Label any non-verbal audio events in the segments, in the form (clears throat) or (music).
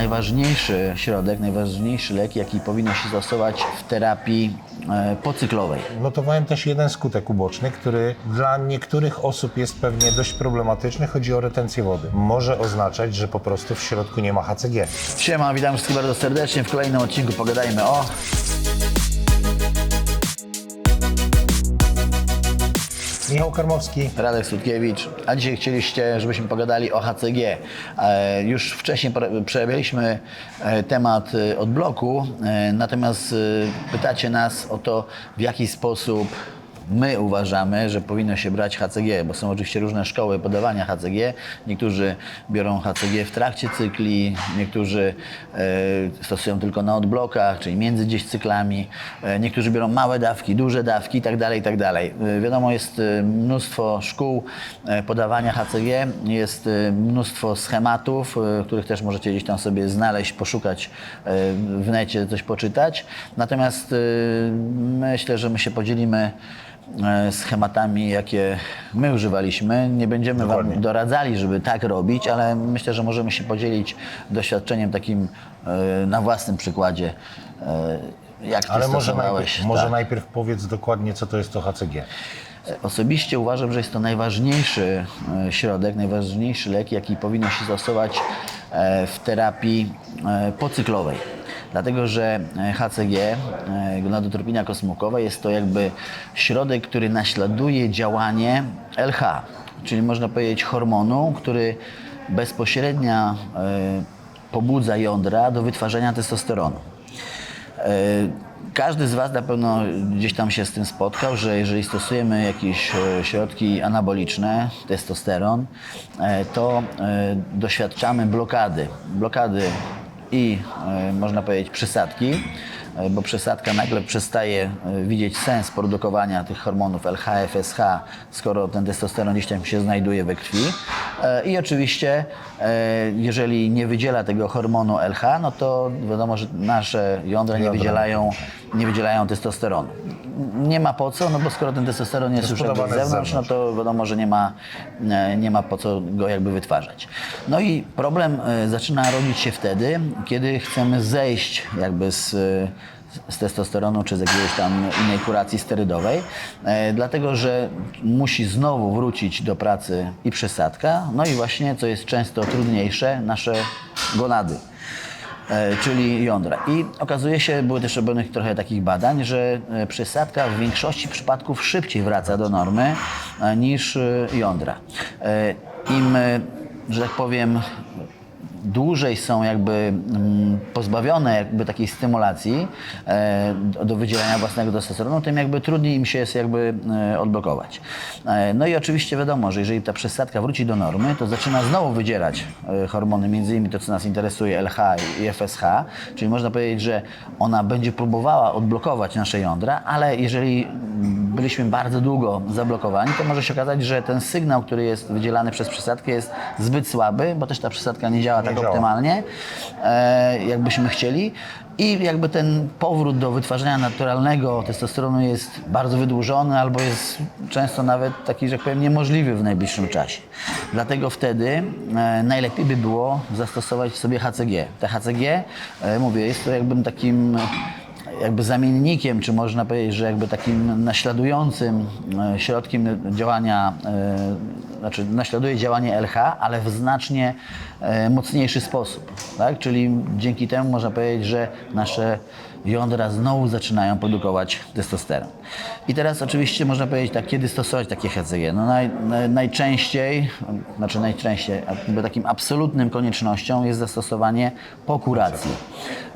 najważniejszy środek, najważniejszy lek, jaki powinno się stosować w terapii e, pocyklowej. Notowałem też jeden skutek uboczny, który dla niektórych osób jest pewnie dość problematyczny. Chodzi o retencję wody. Może oznaczać, że po prostu w środku nie ma HCG. Siema, witam wszystkich bardzo serdecznie. W kolejnym odcinku pogadajmy o... Michał Karmowski. Radek Sutkiewicz, a dzisiaj chcieliście, żebyśmy pogadali o HCG. E, Już wcześniej przerabialiśmy e, temat e, odbloku, e, natomiast pytacie nas o to, w jaki sposób my uważamy, że powinno się brać HCG, bo są oczywiście różne szkoły podawania HCG. Niektórzy biorą HCG w trakcie cykli, niektórzy e, stosują tylko na odblokach, czyli między gdzieś cyklami. E, niektórzy biorą małe dawki, duże dawki itd. itd. E, wiadomo, jest e, mnóstwo szkół podawania HCG, jest mnóstwo schematów, e, których też możecie gdzieś tam sobie znaleźć, poszukać e, w necie, coś poczytać. Natomiast e, myślę, że my się podzielimy schematami, jakie my używaliśmy. Nie będziemy Dokładnie. Wam doradzali, żeby tak robić, ale myślę, że możemy się podzielić doświadczeniem takim e, na własnym przykładzie, e, jak Ty Ale może najpierw, może tak. najpierw powiedz dokładnie, co to jest to HCG. Osobiście uważam, że jest to najważniejszy e, środek, najważniejszy lek, jaki powinno się stosować e, w terapii e, pocyklowej. Dlatego, że e, HCG, e, gonadotropina kosmukowa, jest to jakby środek, który naśladuje działanie LH, czyli można powiedzieć hormonu, który bezpośrednio e, pobudza jądra do wytwarzania testosteronu. Każdy z Was na pewno gdzieś tam się z tym spotkał, że jeżeli stosujemy jakieś środki anaboliczne, testosteron, to doświadczamy blokady. Blokady i e, można powiedzieć przysadki, e, bo przesadka nagle przestaje e, widzieć sens produkowania tych hormonów LH, FSH, skoro ten testosteron gdzieś tam się znajduje we krwi. E, I oczywiście, e, jeżeli nie wydziela tego hormonu LH, no to wiadomo, że nasze jądra nie wydzielają, nie wydzielają testosteronu. Nie ma po co, no bo skoro ten testosteron jest, już jakby z zewnątrz, no to wiadomo, że nie ma, e, nie ma po co go jakby wytwarzać. No i problem zaczyna rodzić się wtedy, kiedy chcemy zejść jakby z, z testosteronu czy z jakiejś tam innej kuracji sterydowej, e, dlatego że musi znowu wrócić do pracy i przesadka, no i właśnie, co jest często trudniejsze, nasze gonady e, czyli jądra. I okazuje się, były też robionych trochę takich badań, że e, przysadka w większości przypadków szybciej wraca do normy niż jądra. Im, że tak powiem, dłużej są jakby mm, pozbawione jakby takiej stymulacji e, do- wydzielania własnego testosteronu, tym jakby trudniej im się jest jakby e, odblokować. E, no i oczywiście wiadomo, że jeżeli ta przesadka wróci do normy, to zaczyna znowu wydzielać hormony, między innymi to, co nas interesuje, LH i FSH, czyli można powiedzieć, że ona będzie próbowała odblokować nasze jądra, ale jeżeli byliśmy bardzo długo zablokowani, to może się okazać, że ten sygnał, który jest wydzielany przez przesadkę jest zbyt słaby, bo też ta przesadka nie działa tak działa. optymalnie, e, jakbyśmy chcieli. I jakby ten powrót do wytwarzania naturalnego testosteronu jest bardzo wydłużony albo jest często nawet taki, że tak powiem, niemożliwy w najbliższym czasie. Dlatego wtedy e, najlepiej by było zastosować sobie HCG. Te HCG, e, mówię, jest to jakby takim jakby zamiennikiem, czy można powiedzieć, że jakby takim naśladującym e, środkiem działania, e, znaczy naśladuje działanie LH, ale w znacznie e, mocniejszy sposób. Tak? Czyli dzięki temu można powiedzieć, że nasze jądra znowu zaczynają produkować testosteron. I teraz oczywiście można powiedzieć tak, kiedy stosować takie HCG? No naj, naj, najczęściej, znaczy najczęściej, takim absolutnym koniecznością jest zastosowanie po kuracji.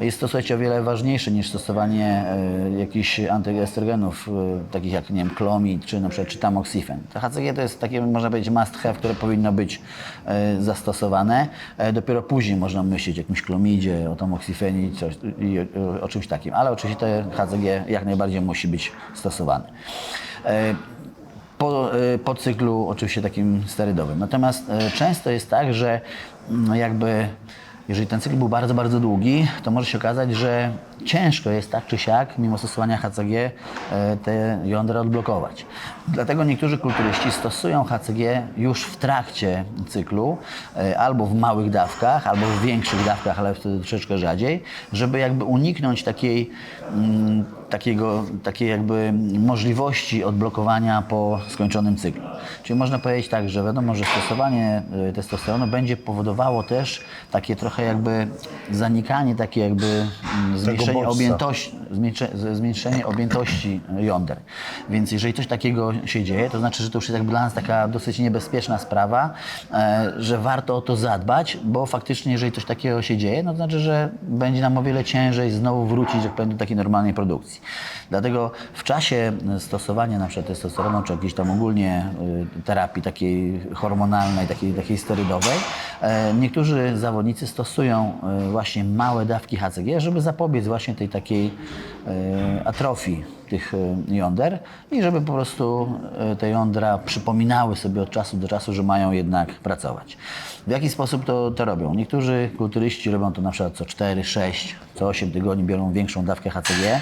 Jest to słuchajcie o wiele ważniejsze niż stosowanie e, jakichś antyestrogenów, e, takich jak nie wiem, klomid czy na czy tamoxifen. To HCG to jest takie można powiedzieć must have, które powinno być e, zastosowane. Dopiero później można myśleć o jakimś klomidzie, o tamoxifenie i, coś, i o, o czymś takim, ale oczywiście to HCG jak najbardziej musi być stosowane. E, po, y, po cyklu oczywiście takim sterydowym. Natomiast y, często jest tak, że mm, jakby jeżeli ten cykl był bardzo, bardzo długi, to może się okazać, że ciężko jest tak czy siak, mimo stosowania HCG, e, te jądra odblokować. Dlatego niektórzy kulturyści stosują HCG już w trakcie cyklu, e, albo w małych dawkach, albo w większych dawkach, ale wtedy troszeczkę rzadziej, żeby jakby uniknąć takiej, mm, takiego, takiej jakby możliwości odblokowania po skończonym cyklu. Czyli można powiedzieć tak, że wiadomo, że stosowanie y, testosteronu będzie powodowało też takie trochę jakby zanikanie, takie jakby mm, zmniejszenie objętości, zmniejszenie objętości jąder. Więc jeżeli coś takiego się dzieje, to znaczy, że to już jest jakby dla nas taka dosyć niebezpieczna sprawa, e, że warto o to zadbać, bo faktycznie jeżeli coś takiego się dzieje, no to znaczy, że będzie nam o wiele ciężej znowu wrócić jak powiem, do takiej normalnej produkcji. Dlatego w czasie stosowania na przykład testosteronu, czy jakiejś tam ogólnie y, terapii takiej hormonalnej, takiej, takiej sterydowej, e, niektórzy zawodnicy stosują właśnie małe dawki HCG, żeby zapobiec właśnie tej takiej atrofii tych y, jąder i żeby po prostu y, te jądra przypominały sobie od czasu do czasu, że mają jednak pracować. W jaki sposób to, to robią? Niektórzy kulturyści robią to na przykład co 4, 6, co 8 tygodni biorą większą dawkę HCG.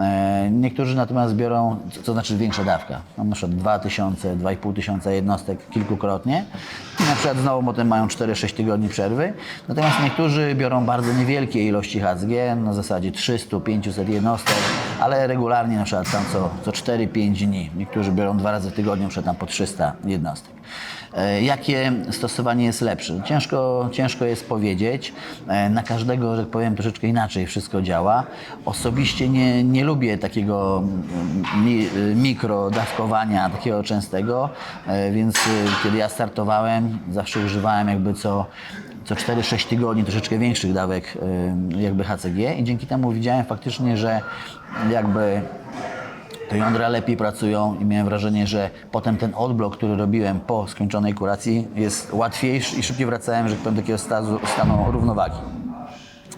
E, Niektórzy natomiast biorą, co- znaczy większa dawka, Mam na przykład 2000, 2500 jednostek kilkukrotnie i na przykład znowu potem mają 4-6 tygodni przerwy. Natomiast niektórzy biorą bardzo niewielkie ilości HCG, na zasadzie 300-500 jednostek, ale regularnie na przykład tam co, co 4-5 dni. Niektórzy biorą dwa razy w tygodniu, przykład tam po 300 jednostek. E, Jakie stosowanie jest lepsze? Ciężko, ciężko jest powiedzieć. E, Na każdego, że tak powiem, troszeczkę inaczej wszystko działa. Osobiście nie, nie lubię takiego mm, mi, y, mikrodawkowania, takiego częstego, e, więc kiedy ja startowałem, zawsze używałem jakby co co 4-6 tygodni troszeczkę większych dawek jakby HCG i dzięki temu widziałem faktycznie, że jakby te jądra lepiej pracują i miałem wrażenie, że potem ten odblok, który robiłem po skończonej kuracji jest łatwiejszy i szybciej wracałem, że tak powiem, do takiego stanu, stanu równowagi.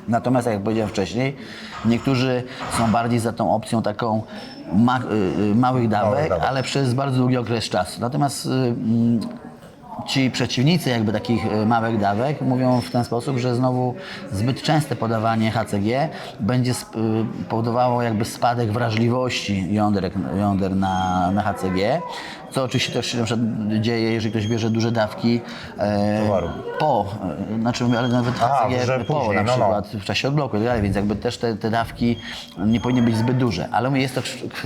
Natomiast, jak powiedziałem wcześniej, niektórzy są bardziej za tą opcją taką ma, y, y, małych dawek, dawek. ale przez bardzo długi okres czasu. Natomiast y, mm, ci przeciwnicy jakby takich y, małych dawek mówią w ten sposób, że znowu zbyt częste podawanie HCG będzie y, powodowało jakby spadek wrażliwości jąder, jąder na, na HCG, co oczywiście też się na przykład dzieje, jeżeli ktoś bierze duże dawki e, Towaru. po, e, znaczy ale nawet Aha, że po później, na no, no. przykład w czasie odbloku i tak dalej, więc jakby też te, te dawki nie powinny być zbyt duże. Ale mówię, jest to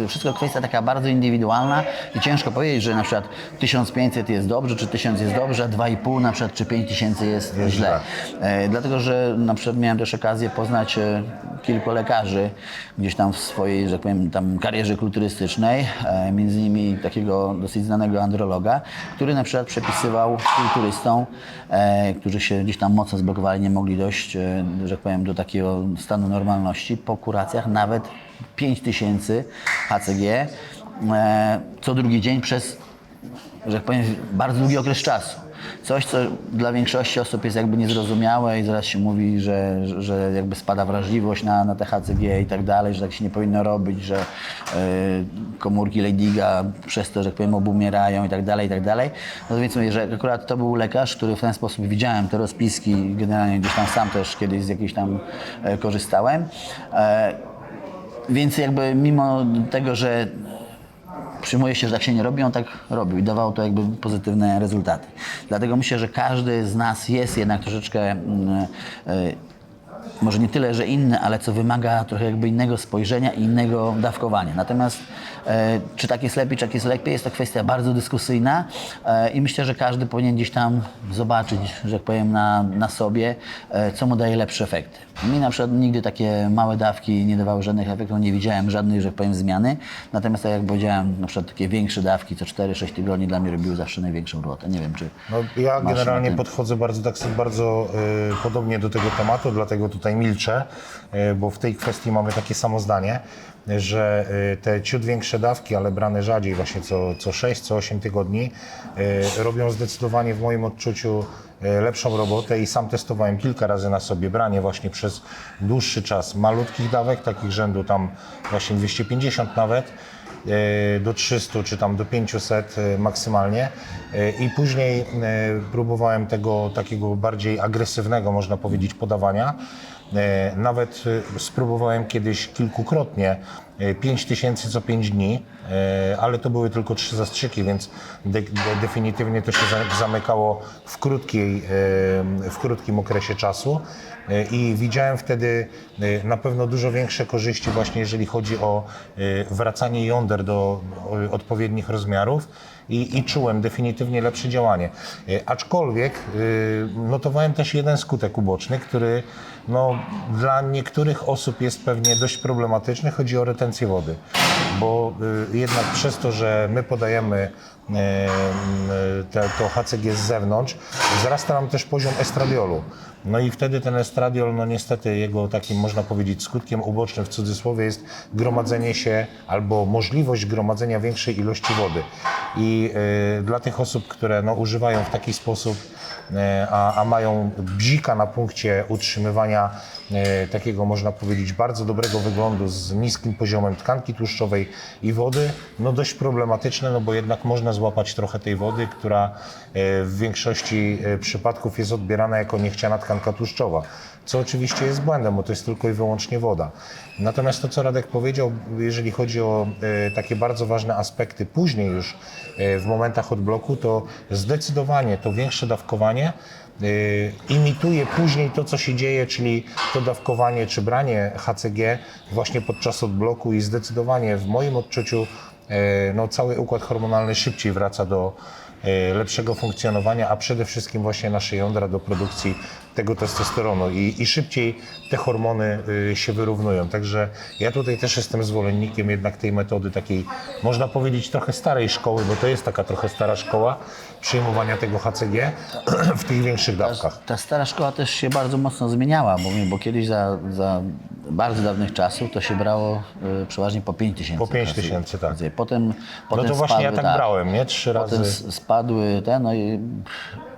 wszystko kwestia taka bardzo indywidualna i ciężko powiedzieć, że na przykład 1500 jest dobrze, czy 1000 jest dobrze, a 2,5 na przykład, czy 5000 jest, Jest źle. E, dlatego, że na przykład miałem też okazję poznać e, kilku lekarzy gdzieś tam w swojej, że tak powiem, tam karierze kulturystycznej, e, między innymi takiego dosyć znanego androloga, który na przykład przepisywał kulturystom, e, którzy się gdzieś tam mocno zblokowali, nie mogli dojść, e, że tak powiem, do takiego stanu normalności, po kuracjach nawet 5000 HCG e, co drugi dzień przez że tak powiem, bardzo długi okres czasu. Coś, co dla większości osób jest jakby niezrozumiałe i zaraz się mówi, że, że- jakby spada wrażliwość na, na te HCG i tak dalej, że tak się nie powinno robić, że e, komórki Leydiga przez to, że tak powiem, obumierają i tak dalej, i tak dalej. No więc mówię, że akurat to był lekarz, który w ten sposób widziałem te rozpiski, generalnie gdzieś tam sam też kiedyś z jakiejś tam e, korzystałem. E, więc jakby mimo tego, że przyjmuje się, że tak się nie robi, on tak robił i dawało to jakby pozytywne rezultaty. Dlatego myślę, że każdy z nas jest jednak troszeczkę mm, e, może nie tyle, że inny, ale co wymaga trochę jakby innego spojrzenia i innego dawkowania. Natomiast czy tak jest lepiej, czy tak jest lepiej, jest to kwestia bardzo dyskusyjna e, i myślę, że każdy powinien gdzieś tam zobaczyć, że tak powiem, na, na sobie, e, co mu daje lepsze efekty. Mi na przykład nigdy takie małe dawki nie dawały żadnych efektów, nie widziałem żadnej, że tak powiem, zmiany. Natomiast tak jak powiedziałem, na przykład takie większe dawki, co 4-6 tygodni dla mnie robiły zawsze największą robotę. Nie wiem, czy No, ja generalnie podchodzę bardzo, tak, bardzo y, podobnie do tego tematu, dlatego tutaj milczę, y, bo w tej kwestii mamy takie samo zdanie, że y, te ciut większe dawki, ale brane rzadziej, właśnie co, co 6, co 8 tygodni, y, robią zdecydowanie w moim odczuciu e, lepszą robotę i sam testowałem kilka razy na sobie branie właśnie przez dłuższy czas malutkich dawek, takich rzędu tam właśnie 250 nawet, do 300 czy tam do 500 e, maksymalnie i później próbowałem tego takiego bardziej agresywnego, można powiedzieć, podawania. E, Nawet e, spróbowałem kiedyś kilkukrotnie 5 tysięcy co 5 dni, e, ale to były tylko trzy zastrzyki, więc de, de, definitywnie to się za- zamykało w, krótkiej, e, w krótkim okresie czasu. E, i widziałem wtedy e, na pewno dużo większe korzyści właśnie jeżeli chodzi o e, wracanie jąder do odpowiednich rozmiarów i, i czułem definitywnie lepsze działanie. E, Aczkolwiek y, notowałem też jeden skutek uboczny, który no, dla niektórych osób jest pewnie dość problematyczny. Chodzi o retencję wody, bo y, jednak przez to, że my podajemy te, to HCG z zewnątrz, wzrasta nam też poziom estradiolu. No i wtedy ten estradiol, no niestety jego takim można powiedzieć skutkiem ubocznym w cudzysłowie jest gromadzenie się albo możliwość gromadzenia większej ilości wody. I y, dla tych osób, które no, używają w taki sposób, y, a, a mają bzika na punkcie utrzymywania y, takiego można powiedzieć bardzo dobrego wyglądu z niskim poziomem tkanki tłuszczowej i wody, no dość problematyczne, no bo jednak można złapać trochę tej wody, która y, w większości przypadków jest odbierana jako niechciana tkanka tłuszczowa, co oczywiście jest błędem, bo to jest tylko i wyłącznie woda. Natomiast to, co Radek powiedział, jeżeli chodzi o e, takie bardzo ważne aspekty później już e, w momentach odbloku, to zdecydowanie to większe dawkowanie e, imituje później to, co się dzieje, czyli to dawkowanie czy branie HCG właśnie podczas odbloku i zdecydowanie w moim odczuciu no, cały układ hormonalny szybciej wraca do lepszego funkcjonowania, a przede wszystkim właśnie nasze jądra do produkcji tego testosteronu i, i szybciej te hormony y, się wyrównują. Także ja tutaj też jestem zwolennikiem jednak tej metody takiej, można powiedzieć trochę starej szkoły, bo to jest taka trochę stara szkoła przyjmowania tego HCG (clears throat) w tych większych dawkach. Ta stara szkoła też się bardzo mocno zmieniała, bo, bo kiedyś za, za bardzo dawnych czasów to się brało y, przeważnie po 5 tysięcy. Po 5 tysięcy, tak. Potem, No potem to właśnie ja spadły, tak brałem, nie? Trzy Potem razy. s- spadły te, no i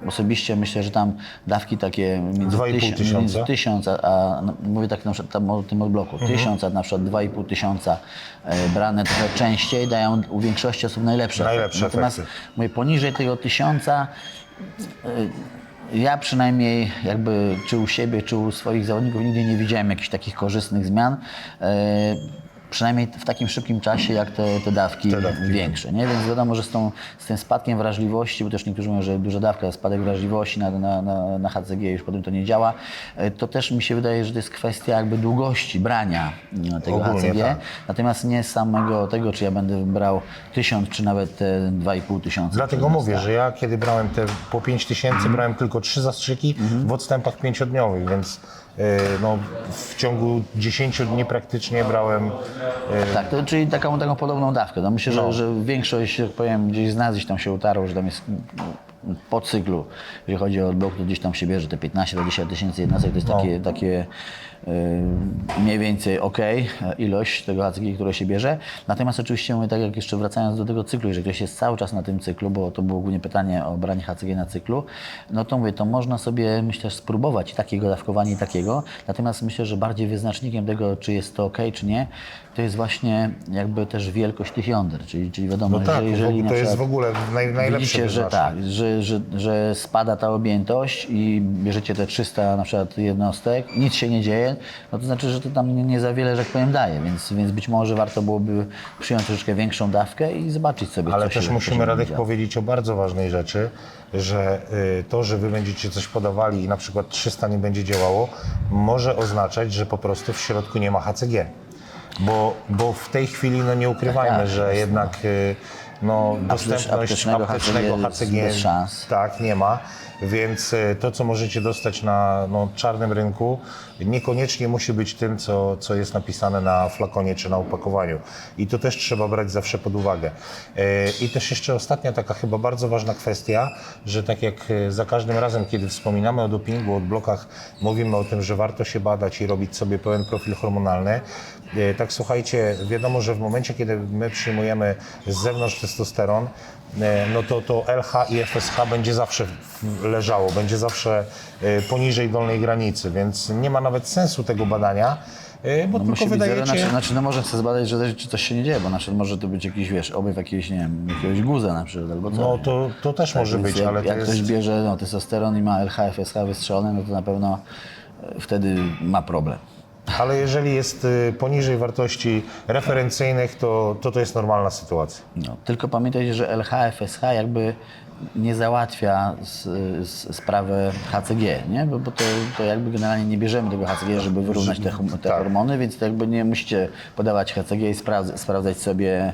osobiście myślę, że tam dawki takie między tysiąc, tysiąca. między tysiąc, a, a no, mówię tak na przykład tam o tym odbloku, Mhm. tysiąc, a na przykład dwa i pół tysiąca e, brane trochę częściej dają u większości osób najlepsze Najlepsze. Natomiast efekty. mówię, poniżej tego tysiąca ja przynajmniej jakby czy u siebie, czy u swoich zawodników nigdy nie widziałem jakichś takich korzystnych zmian. E, przynajmniej w takim szybkim czasie, jak te, te dawki Te dawki, większe. Nie? Więc wiadomo, że z, tą, z tym spadkiem wrażliwości, bo też niektórzy mówią, że duża dawka, spadek wrażliwości na, na, na, na HCG już potem to nie działa, e, to też mi się wydaje, że to jest kwestia jakby długości brania e, tego Ogólnie HCG. tak. Natomiast nie samego tego, czy ja będę brał tysiąc, czy nawet te 2,5 tysiąca. Dlatego mówię, że ja kiedy brałem te po 5 tysięcy, brałem tylko trzy zastrzyki w odstępach pięciodniowych, więc no, w ciągu 10 dni praktycznie brałem Tak, to, czyli taką, taką podobną dawkę. No myślę, że, że większość, tak powiem, gdzieś z gdzieś tam się utarło, że tam jest po cyklu, jeżeli chodzi o odblok, to gdzieś tam się bierze te 15-20 tysięcy jednostek, to jest takie, takie y, mniej więcej ok ilość tego HCG, które się bierze. Natomiast oczywiście mówię, tak jak jeszcze wracając do tego cyklu, jeżeli ktoś jest cały czas na tym cyklu, bo to było głównie pytanie o branie HCG na cyklu, no to mówię, to można sobie myślę spróbować takiego dawkowania i takiego. Natomiast myślę, że bardziej wyznacznikiem tego, czy jest to ok, czy nie, to jest właśnie jakby też wielkość tych jąder, czyli, czyli wiadomo, No tak, że jeżeli to jest w ogóle naj, najlepsze Widzicie, że tak, że, że, że spada ta objętość i bierzecie te 300 na przykład jednostek, nic się nie dzieje, no to znaczy, że to tam nie, nie za wiele, że tak powiem, daje, więc, więc być może warto byłoby przyjąć troszeczkę większą dawkę i zobaczyć sobie, Ale co też się musimy, Radek, powiedzieć o bardzo ważnej rzeczy, że y, to, że wy będziecie coś podawali i na przykład 300 nie będzie działało, może oznaczać, że po prostu w środku nie ma HCG. Bo, bo w tej chwili no nie ukrywajmy, tak, że jasne. jednak y, no, dostępność aptecznego aptecznego HCG tak, nie ma. Więc y, to, co możecie dostać na no, czarnym rynku, niekoniecznie musi być tym, co, co jest napisane na flakonie czy na opakowaniu. I to też trzeba brać zawsze pod uwagę. Y, I też jeszcze ostatnia taka chyba bardzo ważna kwestia, że tak jak za każdym razem, kiedy wspominamy o dopingu, o blokach, mówimy o tym, że warto się badać i robić sobie pełen profil hormonalny. Y, Tak słuchajcie, wiadomo, że w momencie, kiedy my przyjmujemy z zewnątrz testosteron, e, no to, to LH i FSH będzie zawsze leżało, będzie zawsze e, poniżej dolnej granicy, więc nie ma nawet sensu tego badania, e, bo No tylko musi być wydaje zero, się... znaczy, znaczy no może chcę zbadać, że czy coś się nie dzieje, bo znaczy może to być jakiś, wiesz, objaw jakiejś, nie wiem, jakiegoś guza na przykład, albo co. No to, to też może Więc być, jak, ale jak jest... ktoś bierze no, testosteron i ma LH, FSH wystrzelone, no to na pewno e, wtedy ma problem. Ale jeżeli jest y, poniżej wartości referencyjnych, to to, to jest normalna sytuacja. No, tylko pamiętajcie, że LH, FSH jakby nie załatwia s- s- sprawy HCG, nie? Bo, bo to, to jakby generalnie nie bierzemy tego HCG, żeby wyrównać te, hum- te tak. hormony, więc to jakby nie musicie podawać HCG i sprawdz- sprawdzać sobie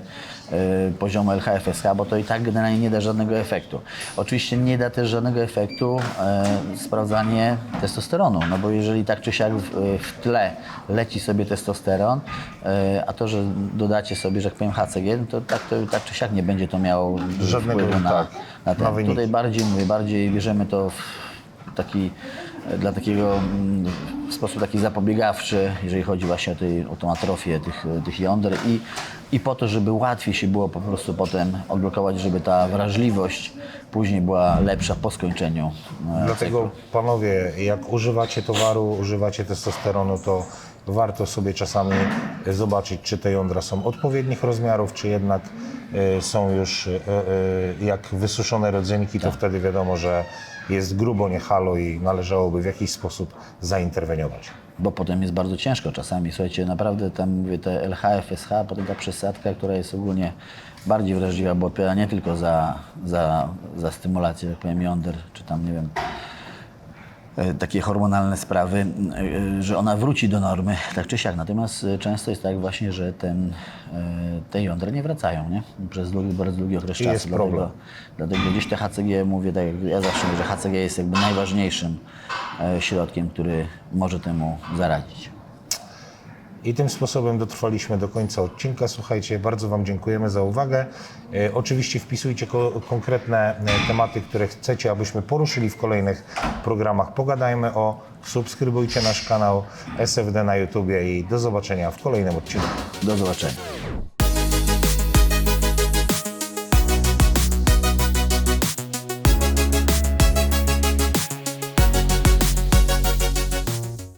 y, poziomu LH, FSH, bo to i tak generalnie nie da żadnego efektu. Oczywiście nie da też żadnego efektu y, sprawdzanie testosteronu, no bo jeżeli tak czy siak w, w tle leci sobie testosteron, y, a to, że dodacie sobie, że tak powiem HCG, to tak, to tak czy siak nie będzie to miało Żadnego, wpływu na, tak, na ten. Tutaj bardziej mówię, bardziej bierzemy to w taki, e, dla takiego mm, w sposób taki zapobiegawczy, jeżeli chodzi właśnie o, tej, o tą atrofię tych, tych jąder i, i po to, żeby łatwiej się było po prostu potem odblokować, żeby ta wrażliwość później była lepsza po skończeniu. e, Dlatego panowie, jak używacie towaru, używacie testosteronu, to warto sobie czasami zobaczyć, czy te jądra są odpowiednich rozmiarów, czy jednak e, są już e, e, jak wysuszone rodzynki, to wtedy wiadomo, że jest grubo, nie halo i należałoby w jakiś sposób zainterweniować. bo potem jest bardzo ciężko czasami. Słuchajcie, naprawdę tam mówię, te LH, FSH, potem ta przesadka, która jest ogólnie bardziej wrażliwa, bo odpowiada nie tylko za, za, za stymulację, jak powiem, jąder, czy tam, nie wiem, takie hormonalne sprawy, e, że ona wróci do normy, tak czy siak. Natomiast e, często jest tak właśnie, że ten, e, te jądra nie wracają, nie? Przez długi, bardzo długi okres I czasu. jest problem. Dlatego, dlatego gdzieś te HCG, mówię tak, jak ja zawsze mówię, że HCG jest jakby najważniejszym e, środkiem, który może temu zaradzić. I tym sposobem dotrwaliśmy do końca odcinka. Słuchajcie, bardzo Wam dziękujemy za uwagę. E, oczywiście wpisujcie ko- konkretne e, tematy, które chcecie, abyśmy poruszyli w kolejnych programach. Pogadajmy o, subskrybujcie nasz kanał SFD na YouTubie i do zobaczenia w kolejnym odcinku. Do zobaczenia.